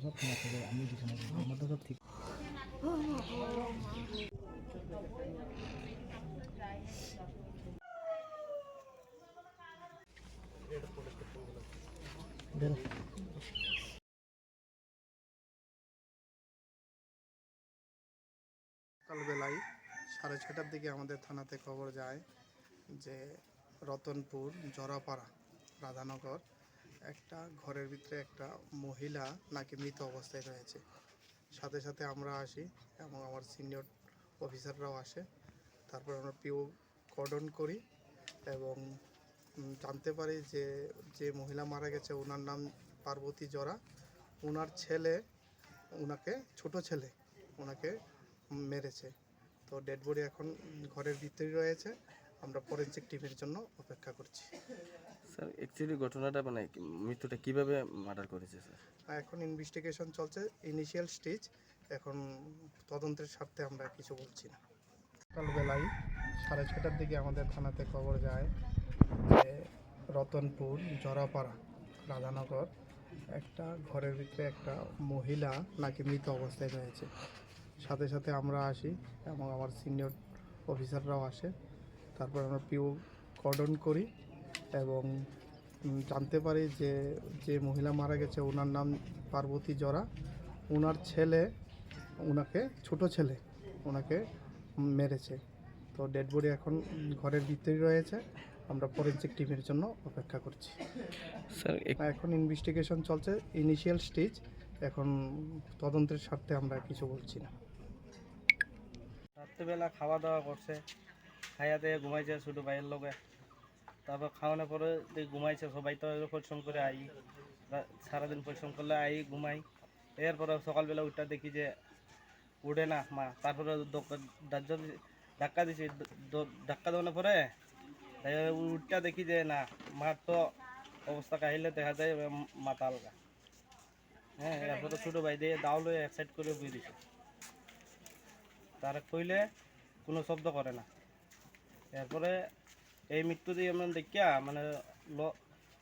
সব ঠিক আছে আমি কিছু না আমার তো সব ঠিক। সকালবেলায় সাড়ে ছটার দিকে আমাদের থানাতে খবর যায় যে রতনপুর জরাপাড়া রাধানগর একটা ঘরের ভিতরে একটা মহিলা নাকি মৃত অবস্থায় রয়েছে। সাথে সাথে আমরা আসি এবং আমার সিনিয়র অফিসাররাও আসে। তারপর আমরা পিও কর্ডন করি এবং জানতে পারি যে যে মহিলা মারা গেছে, ওনার নাম পার্বতী জরা। ওনার ছেলে, ওনাকে ছোট ছেলে, ওনাকে মেরেছে। তো ডেড বডি এখন ঘরের ভিতরেই রয়েছে। আমরা ফরেন্সিক টিমের জন্য অপেক্ষা করছি। স্যার অ্যাকচুয়ালি ঘটনাটা মানে মৃত্যুটা কীভাবে মার্ডার করেছে স্যার? এখন ইনভেস্টিগেশন চলছে ইনিশিয়াল স্টেজ এখন তদন্তের স্বার্থে আমরা কিছু বলছি না। সকালবেলায় সাড়ে ছটার দিকে আমাদের থানাতে খবর যায় যে রতনপুর জরাপাড়া রাধানগর একটা ঘরের ভিতরে একটা মহিলা নাকি মৃত অবস্থায় রয়েছে। সাথে সাথে আমরা আসি এবং আমার সিনিয়র অফিসাররাও আসে। তারপর আমরা পিও কর্ডন করি এবং জানতে পারি যে যে মহিলা মারা গেছে ওনার নাম পার্বতী জরা। ওনার ছেলে ওনাকে ছোট ছেলে ওনাকে মেরেছে। তো ডেড বডি এখন ঘরের ভিতরেই রয়েছে। আমরা ফরেন্সিক টিমের জন্য অপেক্ষা করছি। স্যার এখন ইনভেস্টিগেশন চলছে ইনিশিয়াল স্টেজ এখন তদন্তের স্বার্থে আমরা কিছু বলছি না। রাত্রিবেলা খাওয়া দাওয়া করছে। খাইয়া দিয়ে ঘুমাইছে ছোটো ভাইয়ের লগে। তারপর খাওয়ানোর পরে ঘুমাইছে, সবাই তো পরিশ্রম করে আই। সারাদিন পরিশ্রম করলে আই, ঘুমাই। এরপরে সকালবেলা উঠটা দেখি যে উঠে না মা। তারপরে ধাক্কা দিছি। ধাক্কা দেওয়ানোর পরে উঠটা দেখি যে না, মার তো অবস্থা কাহিলে দেখা যায় মাথা আলগা। হ্যাঁ এরপরে ছোটো ভাই দিয়ে দাও লয়ে এক সাইড করে বুঝে দিছে। তারা কইলে কোনো শব্দ করে না। এরপরে এই মৃত্যু দিয়ে আমরা দেখিয়া মানে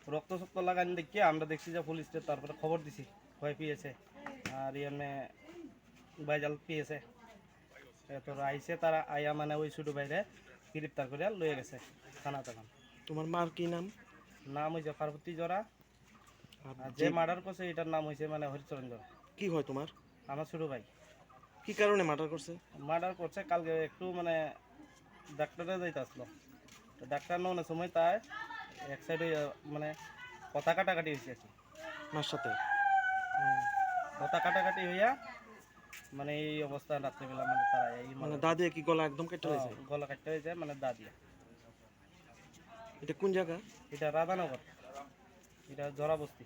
রক্ত শক্ত লাগানি দেখিয়া আমরা দেখছি যে পুলিশকে তারপরে খবর দিছি ভয় পেয়েছে। আর ইয়ানে বাইজাল পেয়েছে। এরপর আইসে তারা আইয়া মানে ওই ছোটো বাইরে গ্রেপ্তার করে লয়ে গেছে থানা তখন তোমার মার কি নাম? নাম হয়েছে পার্বতী জরা। আর যে মার্ডার করছে এটার নাম হয়েছে মানে হরিচরণ জরা কি হয় তোমার? আমার ছোটো ভাই। কি কারণে মার্ডার করছে? মার্ডার করছে কালকে একটু মানে ডাক্তারে যাইতে আসলো। তো ডাক্তার নেওয়ার সময় তাই এক সাইডে মানে কথা কাটাকাটি হয়েছে আর কি। সাথে। কথা কাটাকাটি হইয়া মানে এই অবস্থা রাত্রিবেলা মানে তারা এই মানে মানে দাদি কি গলা একদম কেটে হয়েছে? গলা কাটতে হয়েছে মানে দা দিয়া এটা কোন জায়গা? এটা রাধানগর। এটা জরাবস্তি